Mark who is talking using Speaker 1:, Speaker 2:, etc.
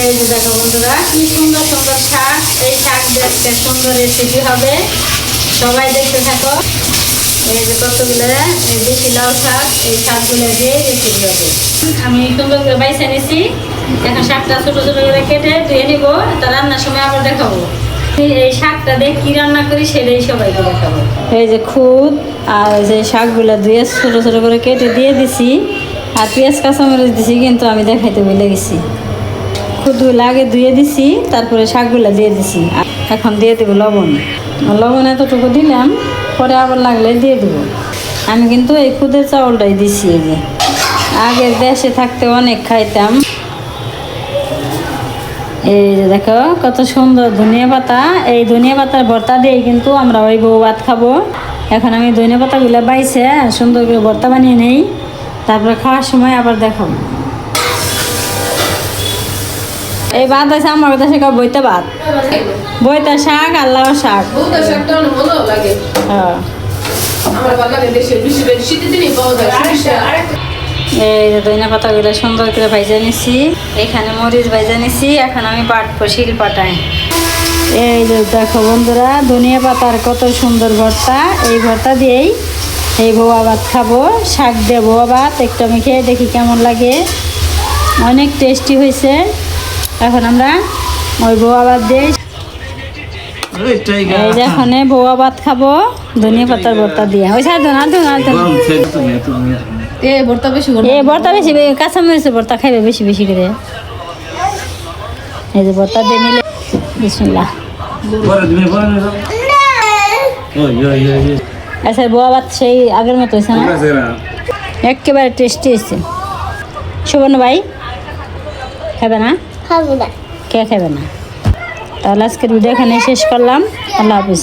Speaker 1: এই যে দেখো বন্ধুরা, কি সুন্দর সুন্দর শাক। এই শাক দেখতে সুন্দর রেসিপি হবে। সবাই দেখতে থাকো। এই যে কতগুলো দেশি লাউ শাক, এই শাকগুলো দিয়ে রেসিপি হবে আমি সুন্দর করে বাইছে নিছি। এখন শাকটা ছোট ছোট করে কেটে ধুয়ে নিব, তা রান্নার সময় আবার দেখাবো। এই শাকটা দিয়ে কি রান্না করি সেটাই সবাইকে দেখাবো। এই যে খুদ আর যে শাকগুলো ধুয়ে ছোট ছোট করে কেটে দিয়ে দিছি। আর পেঁয়াজ, কাঁচামরিচ দিছি, কিন্তু আমি দেখাইতে ভুলে গেছি। খুদগুলো আগে ধুয়ে দিছি, তারপরে শাকগুলো দিয়ে দিছি। এখন দিয়ে দেবো লবণ। লবণ এতটুকু দিলাম, পরে আবার লাগলে দিয়ে দেবো। আমি কিন্তু এই খুদের চাউলটাই দিছি এই যে। আগে দেশে থাকতে অনেক খাইতাম। এই যে দেখো, কত সুন্দর ধনিয়া পাতা। এই ধনিয়া পাতার ভর্তা দিয়ে কিন্তু আমরা ওই বউ ভাত খাব। এখন আমি ধনিয়া পাতাগুলো বাইছে, সুন্দর করে ভর্তা বানিয়ে নেই। তারপরে খাওয়ার সময় আবার দেখাবো। এই ভাত আছে আমার কথা শেখা বইতে ভাত। বইতা শাক আর লাউ শাক। হ্যাঁ। এই যে পাতাগুলো সুন্দর করে ভাইজা নিছি। এখানে মরিচ ভাইজা নিছি এখন আমি পাটবো শিল পাটাই। এই যে দেখো বন্ধুরা ধনিয়া পাতার কত সুন্দর ভর্তা। এই ভর্তা দিয়েই এই বউয়া ভাত খাব শাক দিয়ে বউয়া ভাত। একটু আমি খেয়ে দেখি কেমন লাগে। অনেক টেস্টি হয়েছে। এখন আমরা ওই বউয়া ভাত দিয়ে এখানে বউয়া ভাত খাব ধনিয়া পাতার ভর্তা দিয়ে। ওই সাইড না তো না তো
Speaker 2: এ ভর্তা বেশি
Speaker 1: এ ভর্তা বেশি ভর্তা খাইবে বেশি বেশি করে। এই যে ভর্তা দিয়ে নিলে বিসমিল্লাহ। আচ্ছা বোয়া ভাত সেই আগের মতো হয়েছে না?
Speaker 3: না।
Speaker 1: একেবারে টেস্টি হয়েছে সুবর্ণ ভাই খাবে না?
Speaker 4: খাব না
Speaker 1: কে খাবে না? তাহলে আজকের ভিডিও এখানে শেষ করলাম। আল্লাহ হাফিজ।